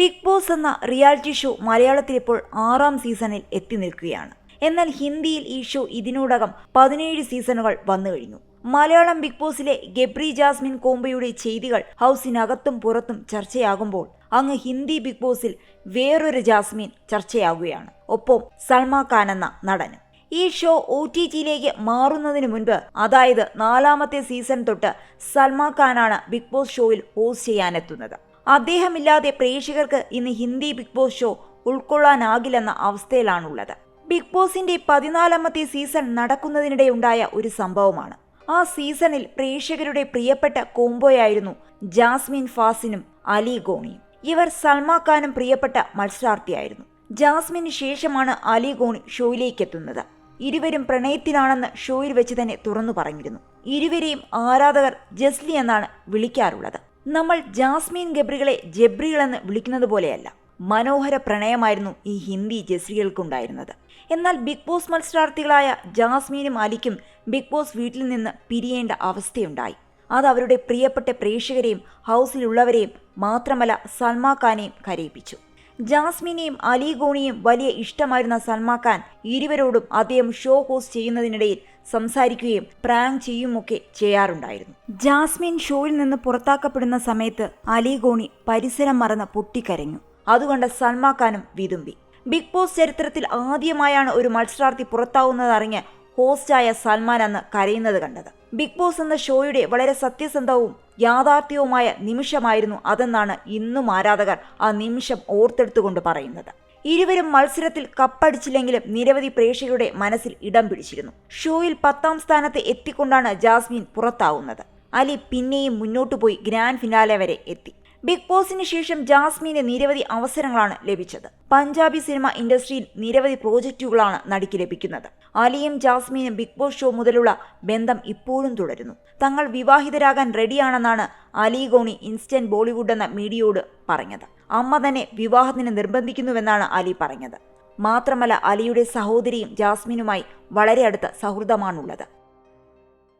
Big boss എന്ന reality show മലയാളത്തിൽ ഇപ്പോൾ ആറാം സീസണിൽ എത്തി നിൽക്കുകയാണ്. എന്നാൽ ഹിന്ദിയിൽ ഈ ഷോ ഇതിനോടകം പതിനേഴ് സീസണുകൾ വന്നു കഴിഞ്ഞു. മലയാളം ബിഗ് ബോസിലെ ഗബ്രി ജാസ്മിൻ കോംബയുടെ ചെയ്തികൾ ഹൗസിനകത്തും പുറത്തും ചർച്ചയാകുമ്പോൾ അങ്ങ് ഹിന്ദി ബിഗ് ബോസിൽ വേറൊരു ജാസ്മിൻ ചർച്ചയാകുകയാണ് ഒപ്പം സൽമാ ഖാൻ എന്ന നടനും ഈ ഷോ ഒ ടി ടിയിലേക്ക് മാറുന്നതിന് മുൻപ് അതായത് നാലാമത്തെ സീസൺ തൊട്ട് സൽമാ ഖാനാണ് ബിഗ് ബോസ് ഷോയിൽ ഹോസ്റ്റ് ചെയ്യാനെത്തുന്നത്. അദ്ദേഹമില്ലാതെ പ്രേക്ഷകർക്ക് ഇന്ന് ഹിന്ദി ബിഗ് ബോസ് ഷോ ഉൾക്കൊള്ളാനാകില്ലെന്ന അവസ്ഥയിലാണുള്ളത്. ബിഗ് ബോസിന്റെ പതിനാലാമത്തെ സീസൺ നടക്കുന്നതിനിടെ ഉണ്ടായ ഒരു സംഭവമാണ്. ആ സീസണിൽ പ്രേക്ഷകരുടെ പ്രിയപ്പെട്ട കോംബോയായിരുന്നു ജാസ്മിൻ ഫാസിനും അലി ഗോണിയും. ഇവർ സൽമാ ഖാനും പ്രിയപ്പെട്ട മത്സരാർത്ഥിയായിരുന്നു. ജാസ്മിന് ശേഷമാണ് അലി ഗോണി ഷോയിലേക്ക് എത്തുന്നത് ഇരുവരും പ്രണയത്തിലാണെന്ന് ഷോയിൽ വെച്ച് തന്നെ തുറന്നു പറഞ്ഞിരുന്നു. ഇരുവരെയും ആരാധകർ ജസ്ലി എന്നാണ് വിളിക്കാറുള്ളത്. നമ്മൾ ജാസ്മീൻ ഗബ്രികളെ ജബ്രികളെന്ന് വിളിക്കുന്നത് പോലെയല്ല മനോഹര പ്രണയമായിരുന്നു ഈ ഹിന്ദി ജസ്രികൾക്കുണ്ടായിരുന്നത്. എന്നാൽ ബിഗ് ബോസ് മത്സരാർത്ഥികളായ ജാസ്മീനും അലിക്കും ബിഗ് ബോസ് വീട്ടിൽ നിന്ന് പിരിയേണ്ട അവസ്ഥയുണ്ടായി. അത് അവരുടെ പ്രിയപ്പെട്ട പ്രേക്ഷകരെയും ഹൗസിലുള്ളവരെയും മാത്രമല്ല സൽമാ ഖാനെയും കരയിപ്പിച്ചു. ജാസ്മിനെയും അലി ഗോണിയും വലിയ ഇഷ്ടമായിരുന്ന സൽമാൻ ഖാൻ ഇരുവരോടും അദ്ദേഹം ഷോ ഹോസ്റ്റ് ചെയ്യുന്നതിനിടയിൽ സംസാരിക്കുകയും പ്രാങ്ക് ചെയ്യുമൊക്കെ ചെയ്യാറുണ്ടായിരുന്നു. ജാസ്മിൻ ഷോയിൽ നിന്ന് പുറത്താക്കപ്പെടുന്ന സമയത്ത് അലി ഗോണി പരിസരം മറന്ന് പൊട്ടിക്കരഞ്ഞു. അതുകൊണ്ട് സൽമാൻ ഖാനും വിതുമ്പി. ബിഗ് ബോസ് ചരിത്രത്തിൽ ആദ്യമായാണ് ഒരു മത്സരാർത്ഥി പുറത്താവുന്നതറിഞ്ഞ് ഹോസ്റ്റായ സൽമാൻ അന്ന് കരയുന്നത് കണ്ടത്. ബിഗ് ബോസ് എന്ന ഷോയുടെ വളരെ സത്യസന്ധവും യാഥാർത്ഥ്യവുമായ നിമിഷമായിരുന്നു അതെന്നാണ് ഇന്നും ആരാധകർ ആ നിമിഷം ഓർത്തെടുത്തുകൊണ്ട് പറയുന്നത്. ഇരുവരും മത്സരത്തിൽ കപ്പടിച്ചില്ലെങ്കിലും നിരവധി പ്രേക്ഷകരുടെ മനസ്സിൽ ഇടം പിടിച്ചിരുന്നു. ഷോയിൽ പത്താം സ്ഥാനത്ത് എത്തിക്കൊണ്ടാണ് ജാസ്മിൻ പുറത്താവുന്നത്. അലി പിന്നെയും മുന്നോട്ടു പോയി ഗ്രാൻഡ് ഫിനാലെ വരെ എത്തി. ബിഗ് ബോസിന് ശേഷം ജാസ്മിന് നിരവധി അവസരങ്ങളാണ് ലഭിച്ചത്. പഞ്ചാബി സിനിമ ഇൻഡസ്ട്രിയിൽ നിരവധി പ്രോജക്റ്റുകളാണ് നടിക്ക് ലഭിക്കുന്നത്. അലിയും ജാസ്മിനും ബിഗ് ബോസ് ഷോ മുതലുള്ള ബന്ധം ഇപ്പോഴും തുടരുന്നു. തങ്ങൾ വിവാഹിതരാകാൻ റെഡിയാണെന്നാണ് അലി ഗോണി ഇൻസ്റ്റന്റ് ബോളിവുഡ് എന്ന മീഡിയയോട് പറഞ്ഞത്. അമ്മ തന്നെ വിവാഹത്തിന് നിർബന്ധിക്കുന്നുവെന്നാണ് അലി പറഞ്ഞത്. മാത്രമല്ല അലിയുടെ സഹോദരിയും ജാസ്മിനുമായി വളരെ അടുത്ത സൗഹൃദമാണുള്ളത്.